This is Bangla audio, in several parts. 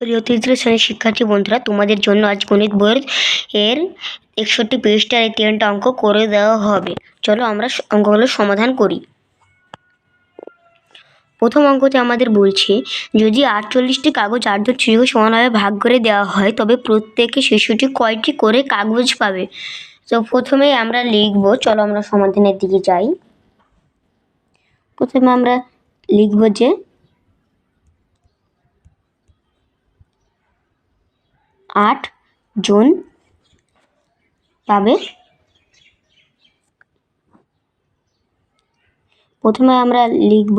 প্রিয় তৃতীয় শ্রেণির শিক্ষার্থী বন্ধুরা, তোমাদের জন্য আজ গণিত বইয়ের এর একষট্টি পৃষ্ঠার এই তিনটা অঙ্ক করে দেওয়া হবে। চলো আমরা অঙ্কগুলো সমাধান করি। প্রথম অঙ্কতে আমাদের বলছে, যদি আটচল্লিশটি কাগজ আটজন শিশুকে সমানভাবে ভাগ করে দেওয়া হয়, তবে প্রত্যেকে শিশুটি কয়টি করে কাগজ পাবে? তো প্রথমেই আমরা লিখব, চলো আমরা সমাধানের দিকে যাই। প্রথমে আমরা লিখব যে আট জন পাবে। প্রথমে আমরা লিখব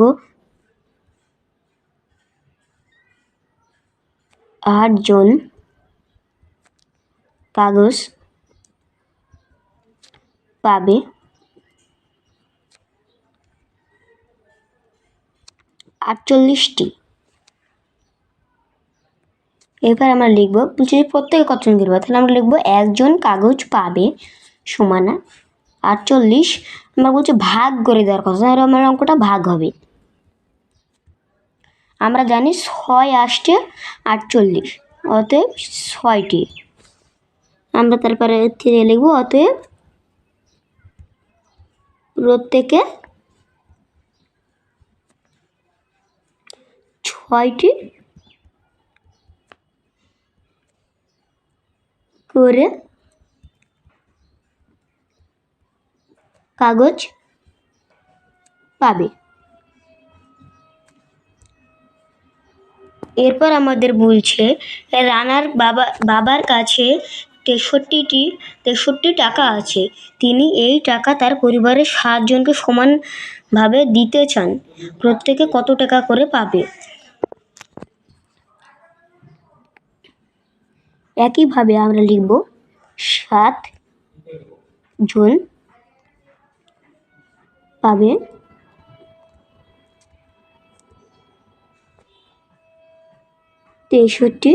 আট জন কাগজ পাবে। আটচল্লিশটি এবার আমরা লিখব, বলছি যে প্রত্যেকে কতজন পাবে তাহলে আমরা লিখব একজন কাগজ পাবে সমানা আটচল্লিশ। আমরা বলছি ভাগ করে দেওয়ার কথা, তাহলে আমার অঙ্কটা ভাগ হবে। আমরা জানি ছয় আসছে আটচল্লিশ, অতএব ছয়টি। আমরা তারপরে থেকে লিখব, অতএব প্রত্যেকে ছয়টি করে কাগজ পাবে। এরপর আমাদের বলছে, রানার বাবা, বাবার কাছে তেষট্টিটি, তেষট্টি টাকা আছে। তিনি এই টাকা তার পরিবারের সাতজনকে সমানভাবে দিতে চান। প্রত্যেকে কত টাকা করে পাবে? একইভাবে আমরা লিখব সাত জন পাবে তেষট্টি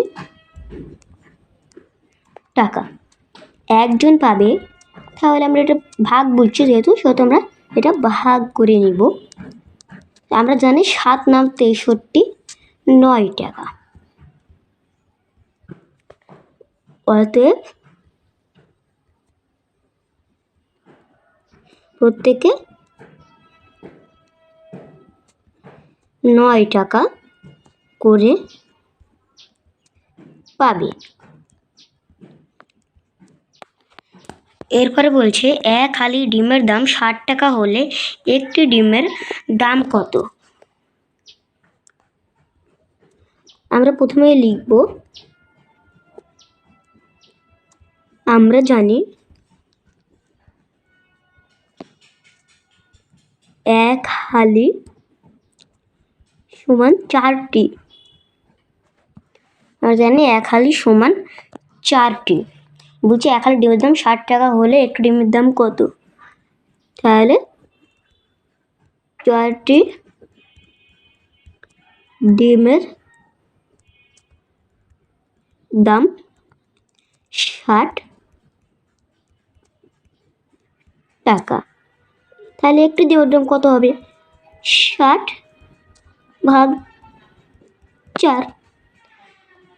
টাকা। একজন পাবে, তাহলে আমরা এটা ভাগ বলছি যেহেতু, সেহেতু আমরা এটা ভাগ করে নিব। আমরা জানি সাত নাম তেষট্টি, নয় টাকা। অতএব প্রত্যেকে নয় টাকা করে পাবে। এরপরে বলছে, এক হালি ডিমের দাম ষাট টাকা হলে একটি ডিমের দাম কত? আমরা প্রথমে লিখব আমরা জানি এক হালি সমান চারটি। আমরা জানি এক হালি সমান চারটি। বলছি এক হালি ডিমের দাম ষাট টাকা হলে একটি ডিমের দাম কত? তাহলে চারটি ডিমের দাম ষাট টাকা। তাহলে একটি ডিমের দাম কত হবে? ষাট ভাগ চার।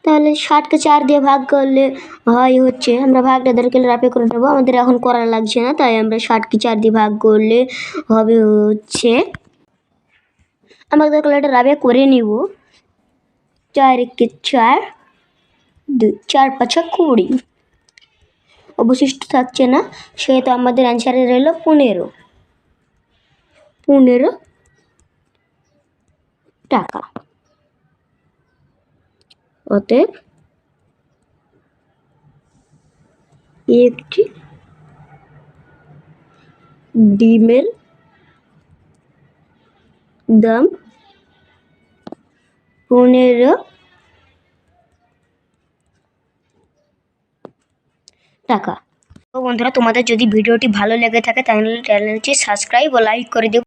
তাহলে ষাটকে চার দিয়ে ভাগ করলে হয় হচ্ছে, আমরা ভাগটা দরকার রাপে করে নেব। আমাদের এখন করা লাগছে না, তাই আমরা ষাটকে চার দিয়ে ভাগ করলে হবে হচ্ছে আমরা এটা রাবে করে নিব। চার একে চার, দুই, চার পাঁচা কুড়ি। অবশিষ্ট থাকছে না, সেহেতু আমাদের অ্যান্সারে রইল পনেরো। পনেরো টাকা। অতএব একটি ডিমের দাম পনেরো টাকা। তো বন্ধুরা, তোমাদের যদি ভিডিওটি ভালো লেগে থাকে, তাহলে চ্যানেলটি সাবস্ক্রাইব ও লাইক করে দিও।